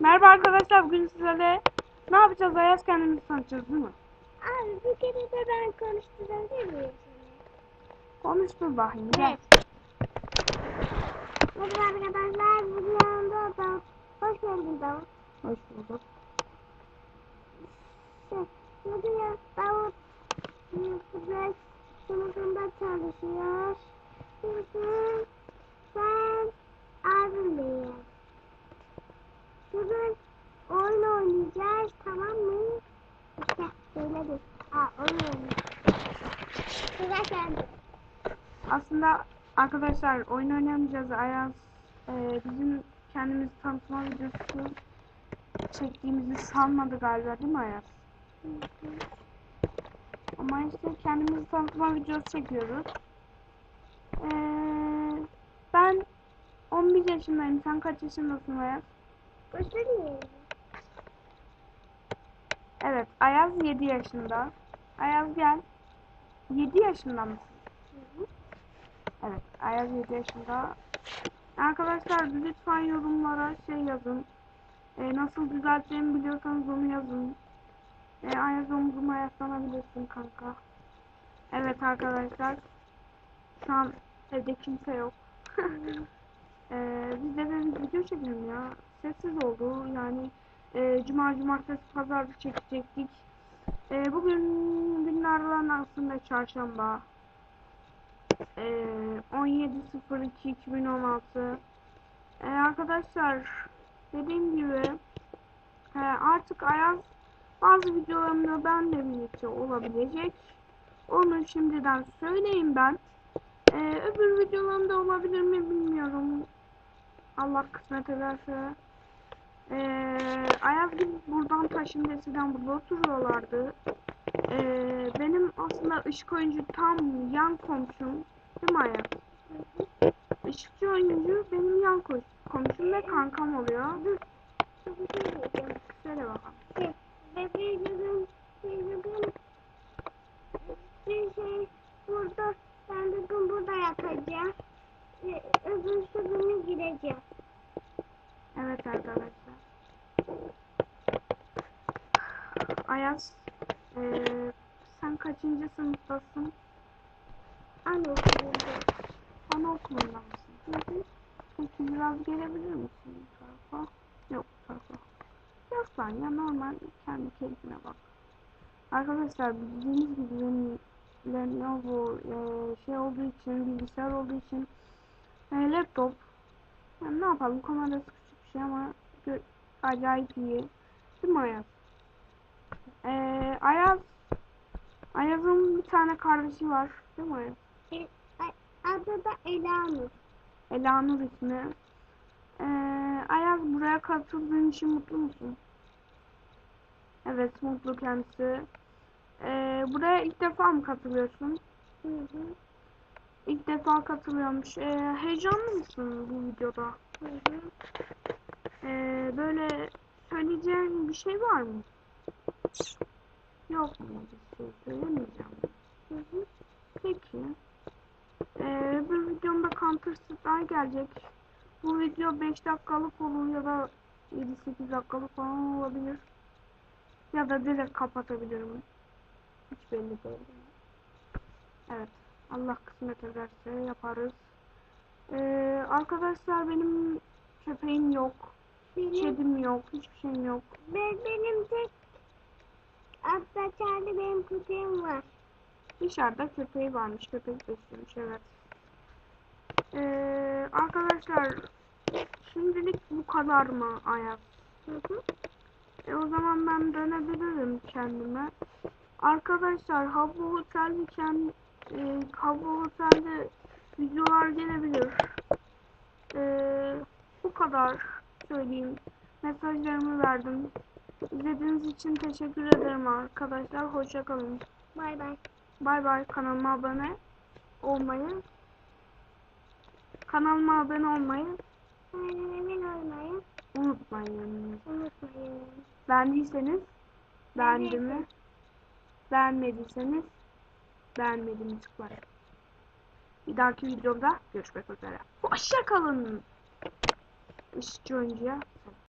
Merhaba arkadaşlar bugün sizlerle ne yapacağız Ayaz kendimizi tanıtacağız değil mi? Abi bir kere de ben konuşturabilir miyim seni? Konuştur bakayım gel. Merhaba arkadaşlar, bugün yanımda Davut. Hoş geldin Davut. Hoş bulduk. Şey, bugün Davut YouTube'da sınıfında çalışıyor. Bugün ben abimleyim. Bugün oyun oynayacağız, tamam mı? İşte söyledim. Aa, oyun oynayacağız. Aslında arkadaşlar oyun oynamayacağız Ayaz e, bizim kendimizi tanıtma videosu çektiğimizi sanmadı galiba değil mi Ayaz? Ama işte kendimizi tanıtma videosu çekiyoruz. E, ben 11 yaşındayım. Sen kaç yaşındasın Ayaz? Göstereyim. Evet, Ayaz 7 yaşında. Ayaz gel. 7 yaşında mısın? Evet, Ayaz 7 yaşında. Arkadaşlar lütfen yorumlara şey yazın. Ee, nasıl düzelteceğimi biliyorsanız onu yazın. Ee, Ayaz omzuma yaslanabilirsin kanka. Evet arkadaşlar. Şu an evde kimse yok. ee, biz de bir video çekelim ya. Sessiz oldu yani. E, Cuma, Cumartesi, Pazar çekecektik. E, bugün günlerden aslında çarşamba. E, 17.02.2016 e, Arkadaşlar dediğim gibi e, artık Ayaz bazı videolarımda benle birlikte olabilecek. Onu şimdiden söyleyeyim ben. E, öbür videolarımda olabilir mi bilmiyorum. Allah kısmet ederse. Ee, Ayaz gibi buradan taşındı eskiden burada oturuyorlardı. Ee, benim aslında ışık oyuncu tam yan komşum. Değil mi Ayaz? Işıkçı oyuncu benim yan ko- komşum ve kankam oluyor. Söyle bakalım. Şey, ve bir şey burada, ben bir gün burada yatacağım. Öbür günü gideceğim. Evet arkadaşlar. Ayaz, sen kaçıncı sınıftasın? Anaokulunda. Anaokulunda mısın? Hı hı. Peki biraz gelebilir misin tarafa? Yok tarafa. Yaslan ya normal kendi keyfine bak. Arkadaşlar bildiğiniz gibi benim Lenovo e, şey olduğu için bilgisayar olduğu için e, laptop yani ne yapalım kamerası küçük bir şey ama acayip iyi. Değil mi Ayaz? Ee, Ayaz Ayaz'ın bir tane kardeşi var. Değil mi Ayaz? E, a- adı da Elanur. Elanur ismi. Ee, Ayaz buraya katıldığın için mutlu musun? Evet mutlu kendisi. Ee, buraya ilk defa mı katılıyorsun? Hı hı. İlk defa katılıyormuş. Ee, heyecanlı mısın bu videoda? Hı hı. Ee, böyle söyleyeceğin bir şey var mı? Yok mu bir şey söylemeyeceğim. Hı hı. Peki. Ee, bir videomda Counter Strike gelecek. Bu video 5 dakikalık olur ya da 7-8 dakikalık falan olabilir. Ya da direkt kapatabilirim. Hiç belli değil. Evet. Allah kısmet ederse yaparız. Ee, arkadaşlar benim köpeğim yok. Benim, Kedim yok. Hiçbir şeyim yok. be- benim tek kendi benim köpeğim var. Dışarıda köpeği varmış. Köpek besliyormuş evet. Ee, arkadaşlar şimdilik bu kadar mı Ayaz? Hı hı. E o zaman ben dönebilirim kendime. Arkadaşlar Habbo Hotel'de kend, e, Habbo Hotel'de videolar gelebilir. Ee, bu kadar söyleyeyim. Mesajlarımı verdim. İzlediğiniz için teşekkür ederim arkadaşlar. Hoşçakalın. Bay bay. Bay bay kanalıma abone olmayı kanalıma abone olmayı Emin olmayı unutmayın. unutmayın. Beğendiyseniz beğendi mi? Beğendiyseniz. Beğenmediyseniz beğenmediğimi tıklayın. Bir dahaki videomda görüşmek üzere. Hoşçakalın. Işıkçı oyuncuya